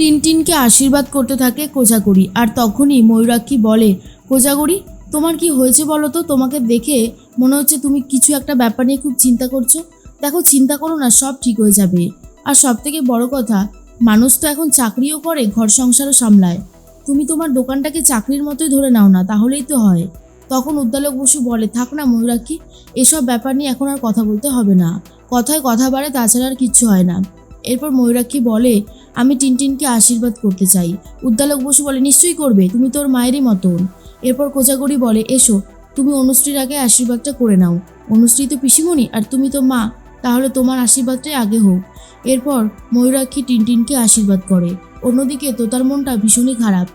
টিনটিনকে আশীর্বাদ করতে থাকে কোজাগরি। আর তখনই ময়ূরাক্ষী বলে, কোজাগরি, তোমার কি হয়েছে বলো তো? তোমাকে দেখে মনে হচ্ছে তুমি কিছু একটা ব্যাপার নিয়ে খুব চিন্তা করছ। দেখো, চিন্তা করো না, সব ঠিক হয়ে যাবে। আর সব থেকে বড় কথা, মানুষ তো এখন চাকরিও করে, ঘর সংসারও সামলায়। তুমি তোমার দোকানটাকে চাকরির মতোই ধরে নাও না, তাহলেই তো হয়। তখন উদ্দালক বসু বলে, থাক না ময়ূরাক্ষী, এসব ব্যাপার নিয়ে এখন আর কথা বলতে হবে না। কথায় কথা বাড়ে, তাছাড়া আর কিচ্ছু হয় না। এরপর ময়ূরাক্ষী বলে আমি টিনটিনকে আশীর্বাদ করতে চাই। উদ্দালক বসু বলে, নিশ্চয়ই করবে, তুমি তোর মায়েরই মতন। এরপর কোচাগরি বলে, এসো, তুমি অনুশ্রীর আগে আশীর্বাদটা করে নাও। অনুশ্রী তো পিসিমণি, আর তুমি তো মা, তাহলে তোমার আশীর্বাদটাই আগে হোক। এরপর ময়ূরাক্ষী টিনটিনকে আশীর্বাদ করে। অন্যদিকে তোতার মনটা ভীষণই খারাপ,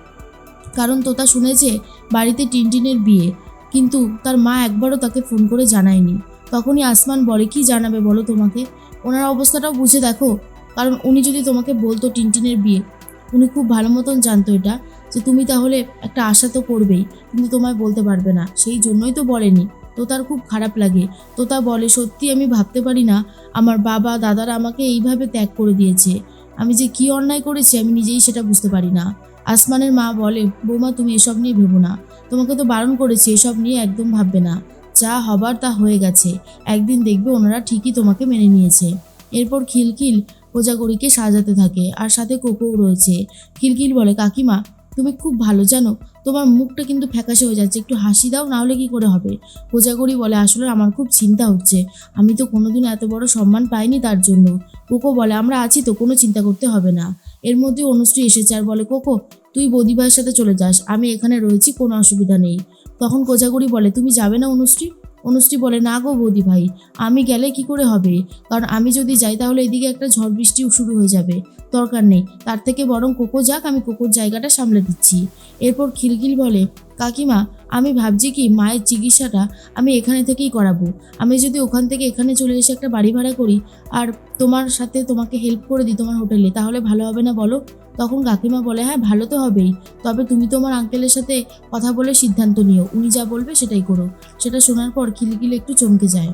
কারণ তোতা শুনেছে বাড়িতে টিনটিনের বিয়ে, কিন্তু তার মা একবারও তাকে ফোন করে জানায়নি। তখনই আসমান বলে, কি জানাবে বলো তোমাকে? ওনার অবস্থাটাও বুঝে দেখো। কারণ উনি যদি তোমাকে বলতো টিনটিনের বিয়ে, উনি খুব ভালো মতন জানতো এটা, যে তুমি তাহলে একটা আশা তো করবেই, কিন্তু তোমায় বলতে পারবে না। সেই জন্যই তো বলেনি। তো তার খুব খারাপ লাগে। তো তা বলে, সত্যি আমি ভাবতে পারি না, আমার বাবা, দাদারা আমাকে এইভাবে ত্যাগ করে দিয়েছে। আমি যে কি অন্যায় করেছি আমি নিজেই সেটা বুঝতে পারি না। আসমানের মা বলে, বৌমা, তুমি এসব নিয়ে ভেবো না। তোমাকে তো বারণ করেছি, এসব নিয়ে একদম ভাববে না। যা হবার তা হয়ে গেছে। একদিন দেখবে ওনারা ঠিকই তোমাকে মেনে নিয়েছে। এরপর খিলখিল কোজাগরিকে সাজাতে থাকে। আর সাথে কোকোও রয়েছে। খিলখিল বলে, কাকিমা, তুমি খুব ভালো জানো, তোমার মুখটা কিন্তু ফ্যাকাশে হয়ে যাচ্ছে। একটু হাসি দাও না হলে কি করে হবে? কোজাগরি বলে, আসলে আমার খুব চিন্তা হচ্ছে। আমি তো কোনোদিন এত বড় সম্মান পাইনি তার জন্য। কোকো বলে, আমরা আছি তো, কোনো চিন্তা করতে হবে না। এর মধ্যে অনুশ্রী এসেছে আর বলে, কোকো, তুই বদিভাইয়ের সাথে চলে যাস। আমি এখানে রয়েছি, কোনো অসুবিধা নেই। তখন কোজাগরি বলে, তুমি যাবে না অনুশ্রী? অনুশ্রী বলে, না গো বৌদি ভাই, আমি গেলে কি করে হবে? কারণ আমি যদি যাই তাহলে এদিকে একটা ঝড় বৃষ্টিও শুরু হয়ে যাবে। দরকার নেই। তার থেকে বরং কোকো যাক, আমি কোকোর জায়গাটা সামলে দিচ্ছি। এরপর খিলখিল বলে, কাকিমা, আমি ভাবছি কি, মায়ের চিকিৎসাটা আমি এখানে থেকেই করাবো। আমি যদি ওখান থেকে এখানে চলে এসে একটা বাড়ি ভাড়া করি আর তোমার সাথে তোমাকে হেল্প করে দিই তোমার হোটেলে, তাহলে ভালো হবে না বলো? তখন কাকিমা বলে হ্যাঁ ভালো তো হবেই। তবে তুমি তোমার আঙ্কেলের সাথে কথা বলে সিদ্ধান্ত নিও। উনি যা বলবে সেটাই করো। সেটা শোনার পর খিলখিল একটু চমকে যায়।